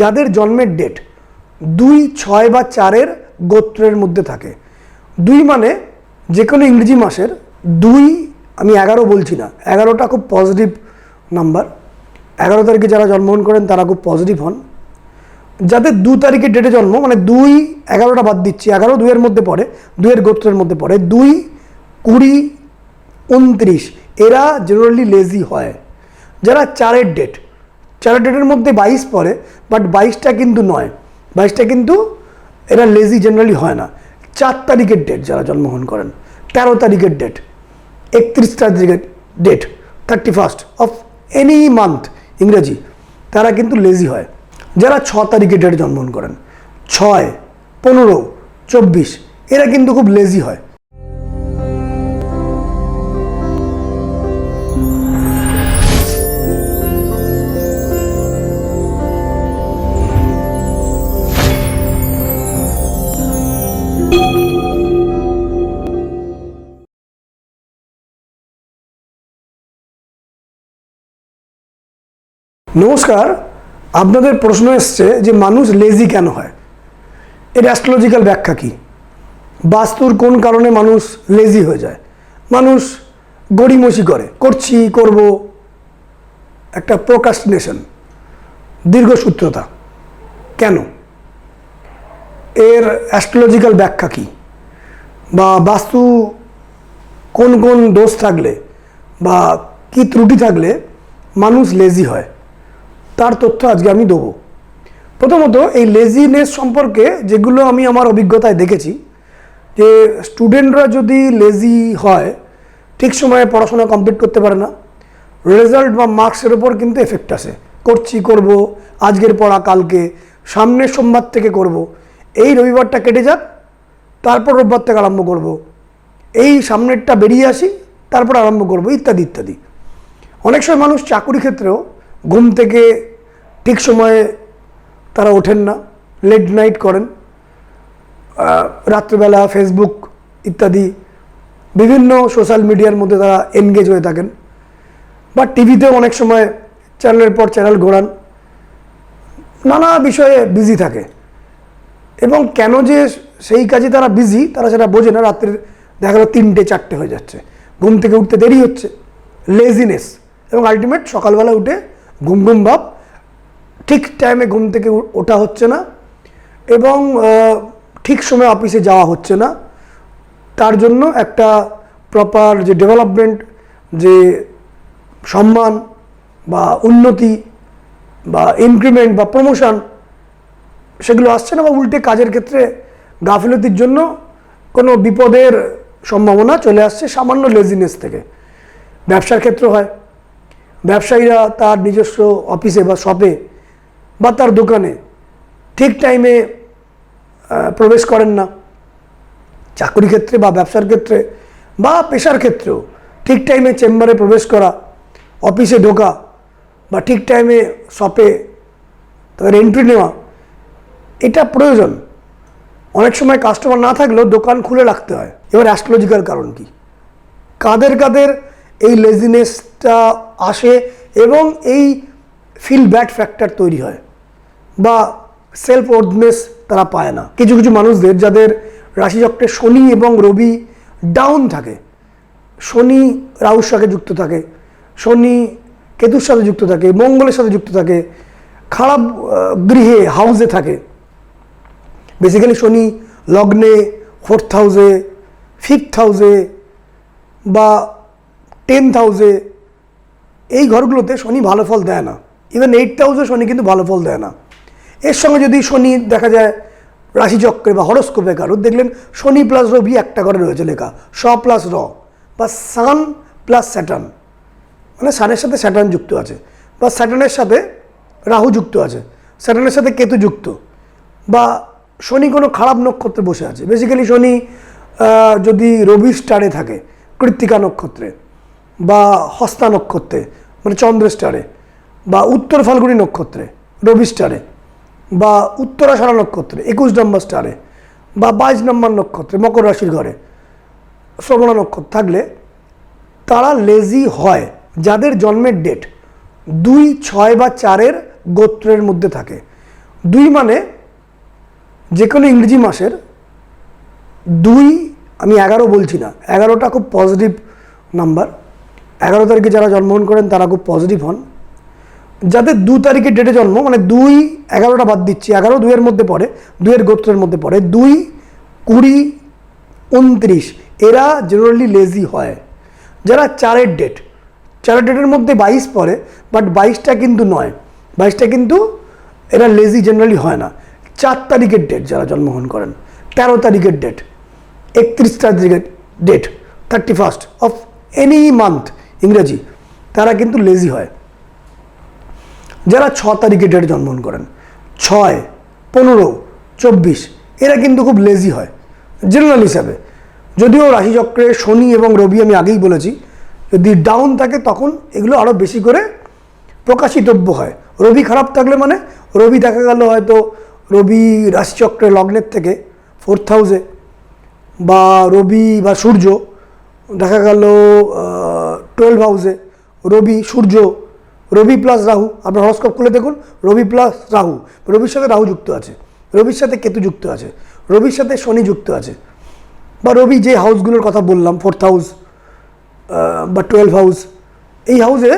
যাদের জন্মের ডেট দুই, ছয় বা চারের গোত্রের মধ্যে থাকে। দুই মানে যে কোনো ইংরেজি মাসের দুই, আমি এগারো বলছি না, এগারোটা খুব পজিটিভ নাম্বার এগারো তারিখে যারা জন্মগ্রহণ করেন, তারা খুব পজিটিভ হন। যাদের দু তারিখের ডেটে জন্ম মানে দুই, এগারোটা বাদ দিচ্ছি, এগারো দুইয়ের মধ্যে পড়ে, দুইয়ের গোত্রের মধ্যে পড়ে, দুই, কুড়ি, উনত্রিশ, এরা জেনারেলি লেজি হয়। যারা চারের ডেট চারের ডেটের মধ্যে বাইশ পড়ে বাট বাইশটা কিন্তু নয়। বাইশটা কিন্তু এরা লেজি জেনারেলি হয় না। চার তারিখের ডেট যারা জন্মগ্রহণ করেন, তেরো তারিখের ডেট একত্রিশ তারিখের date thirty first of any month ইংরেজি, তারা কিন্তু লেজি হয়। যারা ছ তারিখের ডেটে জন্মগ্রহণ করেন, ছয়, পনেরো, চব্বিশ, এরা কিন্তু খুব লেজি হয়। নমস্কার, আপনাদের প্রশ্ন এসছে যে মানুষ লেজি কেন হয়? এর অ্যাস্ট্রোলজিক্যাল ব্যাখ্যা কী? বাস্তুর কোন কারণে মানুষ লেজি হয়ে যায়? মানুষ গড়িমসি করে, করছি, করব। একটা প্রোকাস্টিনেশন দীর্ঘসূত্রতা কেন? এর অ্যাস্ট্রোলজিক্যাল ব্যাখ্যা কী? বা বাস্তু কোন কোন দোষ থাকলে বা কি ত্রুটি থাকলে মানুষ লেজি হয়? তার তথ্য আজকে আমি দেবো। প্রথমত এই লেজিনেস সম্পর্কে যেগুলো আমি আমার অভিজ্ঞতায় দেখেছি, যে স্টুডেন্টরা যদি লেজি হয়, ঠিক সময়ে পড়াশোনা কমপ্লিট করতে পারে না। রেজাল্ট বা মার্কসের ওপর কিন্তু এফেক্ট আসে। করছি, করব, আজকের পড়া, কালকে, সামনের সোমবার থেকে করব। এই রবিবারটা কেটে যাক, তারপর রোববার থেকে আরম্ভ করব। এই সামনেরটা বেরিয়ে আসি, তারপর আরম্ভ করব, ইত্যাদি ইত্যাদি। অনেক সময় মানুষ চাকুরি ক্ষেত্রেও ঘুম থেকে ঠিক সময়ে তারা ওঠেন না লেট নাইট করেন রাত্রিবেলা ফেসবুক ইত্যাদি বিভিন্ন সোশ্যাল মিডিয়ার মধ্যে তারা এনগেজ হয়ে থাকেন। বা টিভিতেও অনেক সময় চ্যানেলের পর চ্যানেল ঘোরান। নানা বিষয়ে বিজি থাকে। এবং কেন যে সেই কাজে তারা বিজি তারা সেটা বোঝে না। রাত্রির দেখা গেলো তিনটে, চারটে হয়ে যাচ্ছে। ঘুম থেকে উঠতে দেরি হচ্ছে। লেজিনেস এবং আলটিমেট সকালবেলা উঠে ঘুম ঘুম ভাব ঠিক টাইমে ঘুম থেকে ওঠা হচ্ছে না এবং ঠিক সময় অফিসে যাওয়া হচ্ছে না। তার জন্য একটা প্রপার যে ডেভেলপমেন্ট যে সম্মান বা উন্নতি বা ইনক্রিমেন্ট বা প্রমোশন সেগুলো আসছে না বা উল্টে কাজের ক্ষেত্রে গাফিলতির জন্য কোনো বিপদের সম্ভাবনা চলে আসছে সামান্য লেজিনেস থেকে। ব্যবসার ক্ষেত্র হয়। ব্যবসায়ীরা তার নিজস্ব অফিসে বা শপে বা তার দোকানে ঠিক টাইমে প্রবেশ করেন না। চাকরি ক্ষেত্রে বা ব্যবসার ক্ষেত্রে বা পেশার ক্ষেত্রেও ঠিক টাইমে চেম্বারে প্রবেশ করা অফিসে ঢোকা বা ঠিক টাইমে শপে তাদের এন্ট্রি নেওয়া, এটা প্রয়োজন। অনেক সময় কাস্টমার না থাকলেও দোকান খুলে রাখতে হয়। এবার অ্যাস্ট্রোলজিক্যাল কারণ কি? কাদের কাদের এই লেজিনেসটা আসে এবং এই ফিল ব্যাড ফ্যাক্টর তৈরি হয়। বা সেলফ ওর্ডনেস তারা পায় না। কিছু কিছু মানুষদের যাদের রাশিচক্রে শনি এবং রবি ডাউন থাকে, শনি রাহুর সাথে যুক্ত থাকে, শনি কেতুর সাথে যুক্ত থাকে, মঙ্গলের সাথে যুক্ত থাকে, খারাপ গৃহে হাউসে থাকে। বেসিক্যালি শনি লগ্নে ফোর্থ হাউসে ফিফথ হাউসে বা টেন্থ হাউসে এই ঘরগুলোতে শনি ভালো ফল দেয় না। ইভেন এইট হাউসে শনি কিন্তু ভালো ফল দেয় না। এর সঙ্গে যদি শনি দেখা যায়, রাশিচক্রে বা হরস্কোপে কারোর, দেখলেন শনি প্লাস রবি একটা ঘরে রয়েছে লেখা। স প্লাস র, বা সান প্লাস স্যাটার্ন মানে সানের সাথে স্যাটার্ন যুক্ত আছে, বা স্যাটার্নের সাথে রাহু যুক্ত আছে স্যাটার্নের সাথে কেতু যুক্ত, বা শনি কোনো খারাপ নক্ষত্রে বসে আছে। বেসিক্যালি শনি যদি রবি স্টারে থাকে, কৃত্তিকা নক্ষত্রে, বা হস্তা নক্ষত্রে মানে চন্দ্র স্টারে বা উত্তর ফাল্গুনী নক্ষত্রে, রবি স্টারে বা উত্তরাষাঢ়া নক্ষত্রে, একুশ নম্বর স্টারে, বা বাইশ নম্বর নক্ষত্রে, মকর রাশির ঘরে শ্রবণা নক্ষত্র থাকলে তারা লেজি হয়। যাদের জন্মের ডেট দুই, ছয় বা চারের গোত্রের মধ্যে থাকে। দুই মানে যে কোনো ইংরেজি মাসের দুই, আমি এগারো বলছি না, এগারোটা খুব পজিটিভ নাম্বার এগারো তারিখে যারা জন্মগ্রহণ করেন তারা খুব পজিটিভ হন। যাদের দু তারিখের ডেটে জন্ম মানে দুই এগারোটা বাদ দিচ্ছি, এগারো দুইয়ের মধ্যে পড়ে, দুইয়ের গোত্রের মধ্যে পড়ে, দুই কুড়ি উনত্রিশ, এরা জেনারেলি লেজি হয়। যারা চারের ডেট চারের ডেটের মধ্যে বাইশ পড়ে বাট বাইশটা কিন্তু নয়। বাইশটা কিন্তু এরা লেজি জেনারেলি হয় না। চার তারিখের ডেট যারা জন্মগ্রহণ করেন, তেরো তারিখের ডেট একত্রিশ তারিখের date thirty first of any month ইংরেজি, তারা কিন্তু লেজি হয়। যারা ছ তারিখে ডেটে জন্মগ্রহণ করেন। ছয়, পনেরো, চব্বিশ, এরা কিন্তু খুব লেজি হয়। জেনারেল হিসাবে। যদিও রাশিচক্রে শনি এবং রবি আমি আগেই বলেছি, যদি ডাউন থাকে তখন এগুলো আরও বেশি করে প্রকাশিতব্য হয়। রবি খারাপ থাকলে মানে রবি দেখা গেল হয়তো রবি রাশিচক্রে লগ্নের থেকে ফোর্থ হাউসে বা রবি বা সূর্য দেখা গেল টুয়েলভ হাউসে রবি সূর্য রবি প্লাস রাহু। আপনার হরস্কোপ খুলে দেখুন, রবি প্লাস রাহু। রবির সাথে রাহু যুক্ত আছে। রবির সাথে কেতু যুক্ত আছে। রবির সাথে শনি যুক্ত আছে। বা রবি যে হাউসগুলোর কথা বললাম ফোর্থ হাউস বা টুয়েলভ হাউস এই হাউসে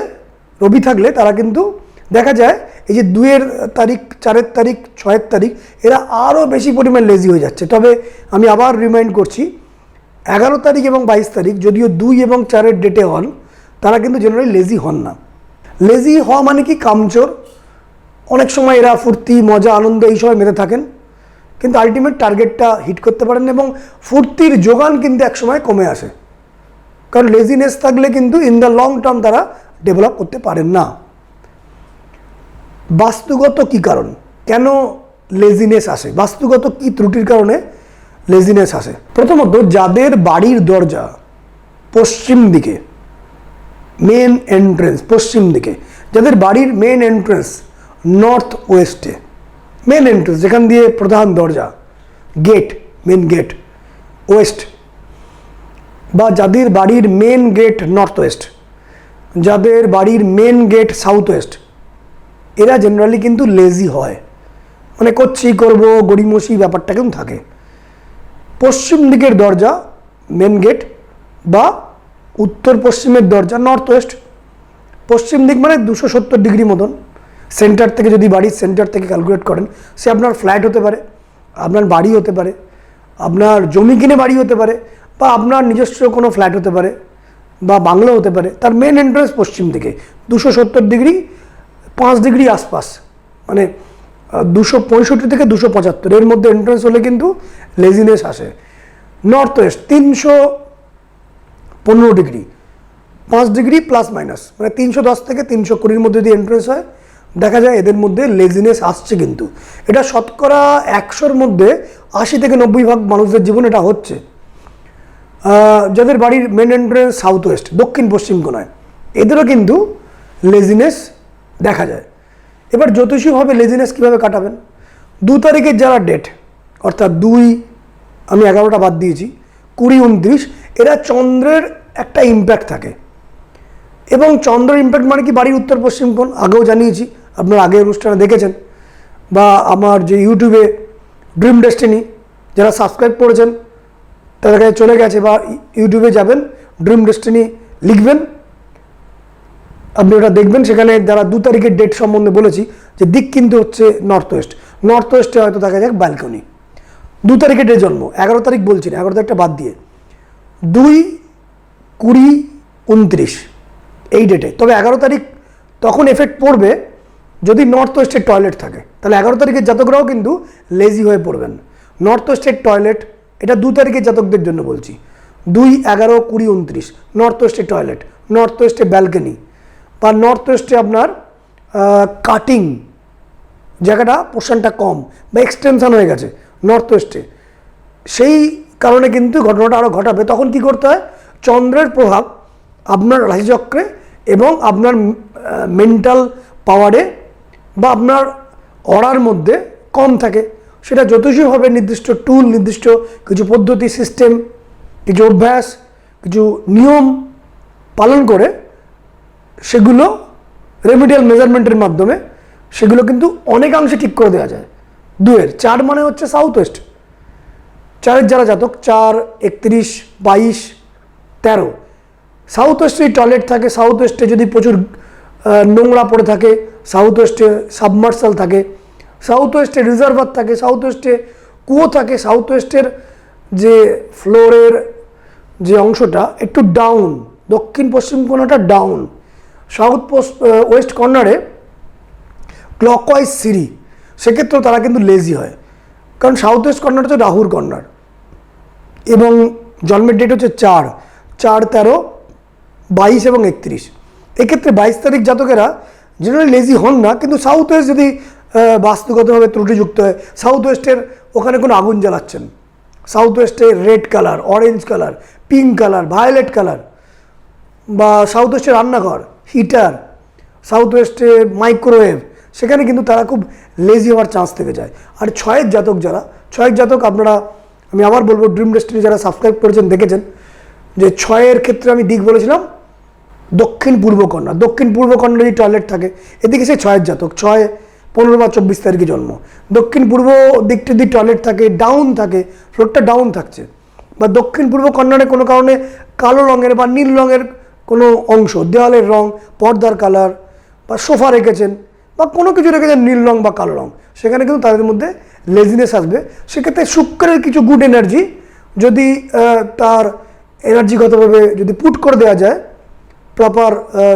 রবি থাকলে তারা কিন্তু দেখা যায়, এই যে দুয়ের তারিখ, চারের তারিখ, ছয়ের তারিখ, এরা আরও বেশি পরিমাণ লেজি হয়ে যাচ্ছে। তবে আমি আবার রিমাইন্ড করছি, এগারো তারিখ এবং বাইশ তারিখ, যদিও দুই এবং চারের ডেটে হন, তারা কিন্তু জেনারেলি লেজি হন না। লেজি হওয়া মানে কি? কামচোর। অনেক সময় এরা ফুর্তি, মজা, আনন্দ এই সময় মেতে থাকেন। কিন্তু আলটিমেট টার্গেটটা হিট করতে পারেন এবং ফুর্তির যোগান কিন্তু একসময় কমে আসে। কারণ লেজিনেস থাকলে কিন্তু ইন দ্য লং টার্ম তারা ডেভেলপ করতে পারেন না। বাস্তুগত কি কারণ? কেন লেজিনেস আসে? বাস্তুগত কি ত্রুটির কারণে লেজিনেস আসে? প্রথমত, যাদের বাড়ির দরজা পশ্চিম দিকে মেন এন্ট্রেন্স পশ্চিম দিকে। যাদের বাড়ির মেন এন্ট্রেন্স নর্থ ওয়েস্টে মেন এন্ট্রেন্স যেখান দিয়ে প্রধান দরজা গেট মেন গেট ওয়েস্ট বা যাদের বাড়ির মেন গেট নর্থ ওয়েস্ট যাদের বাড়ির মেন গেট সাউথ ওয়েস্ট এরা জেনারেলি কিন্তু লেজি হয়। মানে করছি, করব, গড়িমসি ব্যাপারটা কিন্তু থাকে। পশ্চিম দিকের দরজা মেন গেট বা উত্তর পশ্চিমের দরজা নর্থ ওয়েস্ট পশ্চিম দিক মানে দুশো সত্তর ডিগ্রি মতন। সেন্টার থেকে যদি বাড়ির সেন্টার থেকে ক্যালকুলেট করেন, সে আপনার ফ্ল্যাট হতে পারে, আপনার বাড়ি হতে পারে, আপনার জমি কিনে বাড়ি হতে পারে, বা আপনার নিজস্ব কোনো ফ্ল্যাট হতে পারে, বা বাংলো হতে পারে, তার মেন এন্ট্রেন্স পশ্চিম দিকে। দুশো সত্তর ডিগ্রি পাঁচ ডিগ্রি আশপাশ মানে দুশো পঁয়ষট্টি থেকে দুশো পঁচাত্তর। এর মধ্যে এন্ট্রেন্স হলে কিন্তু লেজিনেস আসে। নর্থ ওয়েস্ট তিনশো পনেরো ডিগ্রি। পাঁচ ডিগ্রি প্লাস মাইনাস মানে তিনশো দশ থেকে তিনশো কুড়ির মধ্যে যদি এন্ট্রেন্স হয়। দেখা যায় এদের মধ্যে লেজিনেস আসছে কিন্তু। এটা শতকরা একশোর মধ্যে আশি থেকে নব্বই ভাগ মানুষদের জীবন এটা হচ্ছে। যাদের বাড়ির মেন এন্ট্রেন্স সাউথ ওয়েস্ট দক্ষিণ পশ্চিম কোনায়। এদেরও কিন্তু লেজিনেস দেখা যায়। এবার জ্যোতিষীভাবে লেজিনেস কীভাবে কাটাবেন? দু তারিখের যারা ডেট অর্থাৎ দুই, আমি এগারোটা বাদ দিয়েছি, কুড়ি, উনত্রিশ এরা চন্দ্রের একটা ইম্প্যাক্ট থাকে। এবং চন্দ্রের ইম্প্যাক্ট মানে কি? বাড়ির উত্তর পশ্চিম কোণ, আগেও জানিয়েছি, আপনার আগের অনুষ্ঠানে দেখেছেন। বা আমার যে ইউটিউবে ড্রিম ডেস্টিনি যারা সাবস্ক্রাইব করেছেন, তাদের কাছে চলে গেছে বা ইউটিউবে যাবেন ড্রিম ডেস্টিনি লিখবেন। আপনি ওটা দেখবেন, সেখানে যারা দু তারিখের ডেট সম্বন্ধে বলেছি, যে দিক কিন্তু হচ্ছে নর্থ ওয়েস্ট নর্থ ওয়েস্টে হয়তো দেখা যাক ব্যালকনি দু তারিখের ডেট জন্ম, এগারো তারিখ বলছি না, এগারো তারিখটা বাদ দিয়ে। দুই কুড়ি উনত্রিশ, এই ডেটে তবে এগারো তারিখ তখন এফেক্ট পড়বে যদি নর্থ ওয়েস্টের টয়লেট থাকে। তাহলে এগারো তারিখের জাতকরাও কিন্তু লেজি হয়ে পড়বেন। নর্থ ওয়েস্টের টয়লেট এটা দু তারিখের জাতকদের জন্য বলছি। দুই, এগারো, কুড়ি, উনত্রিশ নর্থ ওয়েস্টের টয়লেট নর্থ ওয়েস্টে ব্যালকনি বা নর্থ ওয়েস্টে আপনার কাটিং জায়গাটা পোর্শনটা কম বা এক্সটেনশান হয়ে গেছে নর্থ ওয়েস্টে সেই কারণে কিন্তু ঘটনাটা আরও ঘটাবে। তখন কি করতে হয়? চন্দ্রের প্রভাব আপনার রাশিচক্রে এবং আপনার মেন্টাল পাওয়ারে বা আপনার অড়ার মধ্যে কম থাকে। সেটা জ্যোতিষীভাবে নির্দিষ্ট টুল নির্দিষ্ট কিছু পদ্ধতি সিস্টেম কিছু অভ্যাস, কিছু নিয়ম পালন করে সেগুলো রেমিডিয়াল মেজারমেন্টের মাধ্যমে সেগুলো কিন্তু অনেকাংশে ঠিক করে দেওয়া যায়। দুয়ের। চার মানে হচ্ছে সাউথ ওয়েস্ট চারের যারা জাতক, চার, একত্রিশ, বাইশ, তেরো। সাউথ ওয়েস্টে টয়লেট থাকে সাউথ ওয়েস্টে যদি প্রচুর নোংরা পড়ে থাকে সাউথ ওয়েস্টে সাবমার্সাল থাকে সাউথ ওয়েস্টে রিজার্ভার থাকে সাউথ ওয়েস্টে কুয়ো থাকে সাউথ ওয়েস্টের যে ফ্লোরের যে অংশটা একটু ডাউন দক্ষিণ পশ্চিম কোণাটা ডাউন সাউথ ওয়েস্ট কর্নারে ক্লকওয়াইজ সিঁড়ি। সেক্ষেত্রেও তারা কিন্তু লেজি হয়। কারণ সাউথ ওয়েস্ট কর্নার হচ্ছে রাহুর কর্নার এবং জন্মের ডেট হচ্ছে চার। চার, তেরো, বাইশ এবং একত্রিশ। এক্ষেত্রে বাইশ তারিখ জাতকেরা জেনারেলি লেজি হন না, কিন্তু সাউথ ওয়েস্ট যদি বাস্তুগতভাবে ত্রুটিযুক্ত হয় সাউথ ওয়েস্টের ওখানে কোনো আগুন জ্বালাচ্ছেন। South ওয়েস্টে red colour orange colour pink colour violet colour বা সাউথ ওয়েস্টে রান্নাঘর হিটার সাউথ ওয়েস্টে মাইক্রোওয়েভ সেখানে কিন্তু তারা খুব লেজি হওয়ার চান্স থেকে যায়। আর ছয়ের জাতক যারা, ছয়ের জাতক আপনারা আমি আবার বলব ড্রিম ডেস্টিনি যারা সাবস্ক্রাইব করেছেন, দেখেছেন, যে ছয়ের ক্ষেত্রে আমি দিক বলেছিলাম, দক্ষিণ পূর্ব কন্যা। দক্ষিণ পূর্ব কন্যা যদি টয়লেট থাকে, এদিকে সে ছয়ের জাতক। ছয় পনেরো বা চব্বিশ তারিখে জন্ম। দক্ষিণ পূর্ব দিকটা যদি টয়লেট থাকে ডাউন থাকে ফ্লোরটা ডাউন থাকছে। বা দক্ষিণ পূর্ব কর্নারে কোনো কারণে কালো রঙের বা নীল রঙের কোনো অংশ, দেওয়ালের রং, পর্দার কালার বা সোফা রেখেছেন বা কোনো কিছু রেখেছেন নীল রং বা কালো রং, সেখানে কিন্তু তাদের মধ্যে লেজিনেস আসবে। সেক্ষেত্রে শুক্রের কিছু গুড এনার্জি যদি তার এনার্জিগতভাবে যদি পুট করে দেওয়া যায় প্রপার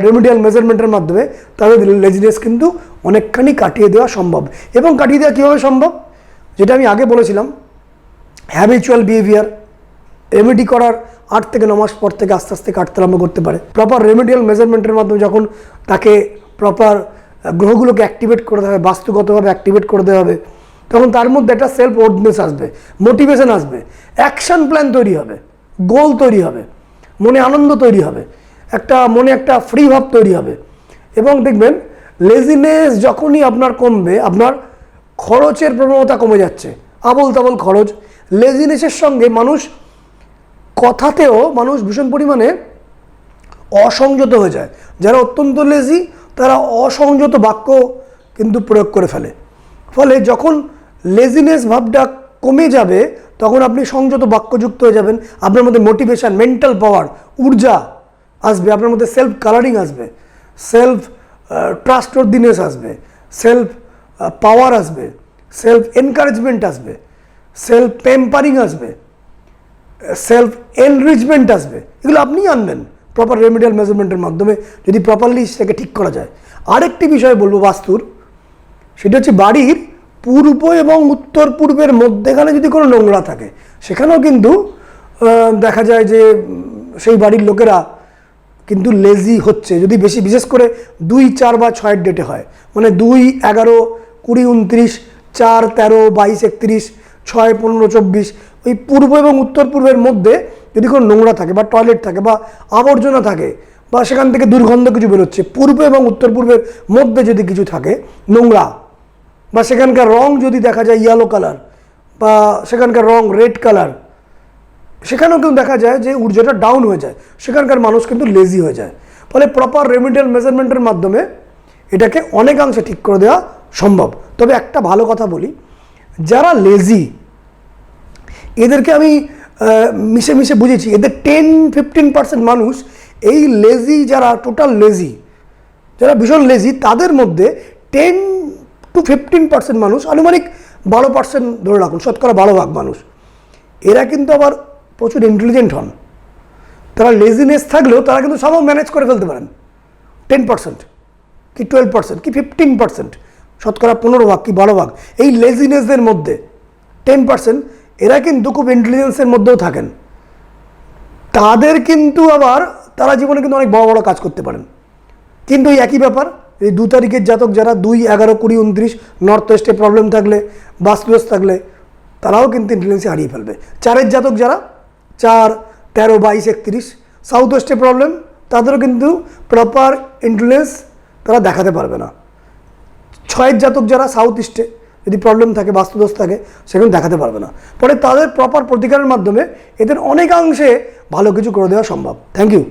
রেমিডিয়াল মেজারমেন্টের মাধ্যমে তাদের লেজিনেস কিন্তু অনেকখানি কাটিয়ে দেওয়া সম্ভব। এবং কাটিয়ে দেওয়া কীভাবে সম্ভব? যেটা আমি আগে বলেছিলাম হ্যাবিচুয়াল বিহেভিয়ার রেমেডি করার আট থেকে ন মাস পর থেকে আস্তে আস্তে কাটতে আরম্ভ করতে পারে। প্রপার রেমেডিয়াল মেজারমেন্টের মাধ্যমে যখন তাকে প্রপার গ্রহগুলোকে অ্যাক্টিভেট করে দেওয়া হবে, বাস্তুগতভাবে অ্যাক্টিভেট করে দেওয়া হবে, তখন তার মধ্যে একটা সেলফ ওর্ডনেস আসবে মোটিভেশন আসবে অ্যাকশন প্ল্যান তৈরি হবে গোল তৈরি হবে, মনে আনন্দ তৈরি হবে, একটা মনে একটা ফ্রি ভাব তৈরি হবে এবং দেখবেন লেজিনেস যখনই আপনার কমবে, আপনার খরচের প্রবণতা কমে যাচ্ছে আবল তাবল খরচ লেজিনেসের সঙ্গে মানুষ কথাতেও, মানুষ ভীষণ পরিমাণে অসংযত হয়ে যায়, যারা অত্যন্ত লেজি তারা অসংযত বাক্য কিন্তু প্রয়োগ করে ফেলে। ফলে যখন লেজিনেস ভাবটা কমে যাবে, তখন আপনি সংযত বাক্যযুক্ত হয়ে যাবেন। আপনার মধ্যে মোটিভেশন মেন্টাল পাওয়ার ঊর্জা আসবে। আপনার মধ্যে সেলফ কালারিং আসবে। সেলফ ট্রাস্টওয়ার্দিনেস আসবে। সেলফ পাওয়ার আসবে। সেলফ এনকারেজমেন্ট আসবে। সেলফ পেম্পারিং আসবে। সেলফ এনরিচমেন্ট আসবে। এগুলো আপনিই আনবেন। প্রপার রেমিডিয়াল মেজারমেন্টের মাধ্যমে যদি প্রপারলি সেটাকে ঠিক করা যায়। আরেকটি বিষয় বলব বাস্তুর, সেটা হচ্ছে বাড়ির পূর্ব এবং উত্তর পূর্বের মধ্যেখানে যদি কোনো নোংরা থাকে, সেখানেও কিন্তু দেখা যায় যে সেই বাড়ির লোকেরা কিন্তু লেজি হচ্ছে। যদি বেশি, বিশেষ করে দুই, চার বা ছয়ের ডেটে হয়। মানে দুই, এগারো, কুড়ি, উনত্রিশ, চার, তেরো, বাইশ, একত্রিশ, ছয়, পনেরো, চব্বিশ, ওই পূর্ব এবং উত্তর পূর্বের মধ্যে যদি কোনো নোংরা থাকে বা টয়লেট থাকে বা আবর্জনা থাকে বা সেখান থেকে দুর্গন্ধ কিছু বেরোচ্ছে, পূর্ব এবং উত্তর পূর্বের মধ্যে যদি কিছু থাকে, নোংরা, বা সেখানকার রং যদি দেখা যায় ইয়েলো কালার বা সেখানকার রং রেড কালার সেখানেও কিন্তু দেখা যায় যে ঊর্জাটা ডাউন হয়ে যায়, সেখানকার মানুষ কিন্তু লেজি হয়ে যায়। ফলে প্রপার রেমিডিয়াল মেজারমেন্টের মাধ্যমে এটাকে অনেকাংশে ঠিক করে দেওয়া সম্ভব। তবে একটা ভালো কথা বলি, যারা লেজি এদেরকে আমি মিশে মিশে বুঝেছি। এদের টেন ফিফটিন পার্সেন্ট মানুষ এই লেজি যারা টোটাল লেজি যারা ভীষণ লেজি তাদের মধ্যে টেন টু ফিফটিন পার্সেন্ট মানুষ আনুমানিক বারো পার্সেন্ট ধরে রাখুন, শতকরা বারো ভাগ মানুষ। এরা কিন্তু আবার প্রচুর ইন্টেলিজেন্ট হন। তারা লেজিনেস থাকলেও তারা কিন্তু সব ম্যানেজ করে ফেলতে পারেন। টেন পার্সেন্ট কি টুয়েলভ পার্সেন্ট কি ফিফটিন পার্সেন্ট শতকরা পনেরো ভাগ কি বারো ভাগ এই লেজিনেসদের মধ্যে টেন পার্সেন্ট এরা কিন্তু খুব ইন্টেলিজেন্সের মধ্যেও থাকেন। তাদের কিন্তু আবার তারা জীবনে কিন্তু অনেক বড় বড় কাজ করতে পারেন। কিন্তু এই একই ব্যাপার, এই দু তারিখের জাতক যারা দুই, এগারো, কুড়ি, উনত্রিশ নর্থ ওয়েস্টে প্রবলেম থাকলে বাস্তুদোষ থাকলে, তারাও কিন্তু ইন্টেলিজেন্সে হারিয়ে ফেলবে। চারের জাতক যারা, চার, তেরো, বাইশ, একত্রিশ সাউথ ওয়েস্টে প্রবলেম তাদেরও কিন্তু প্রপার ইন্টেলিজেন্স তারা দেখাতে পারবে না। ছয়ের জাতক যারা সাউথ ইস্টে যদি প্রবলেম থাকে, বাস্তুদোষ থাকে, সেগুলো দেখাতে পারবে না। পরে তাদের প্রপার প্রতিকারের মাধ্যমে এদের অনেকাংশে ভালো কিছু করে দেওয়া সম্ভব। Thank you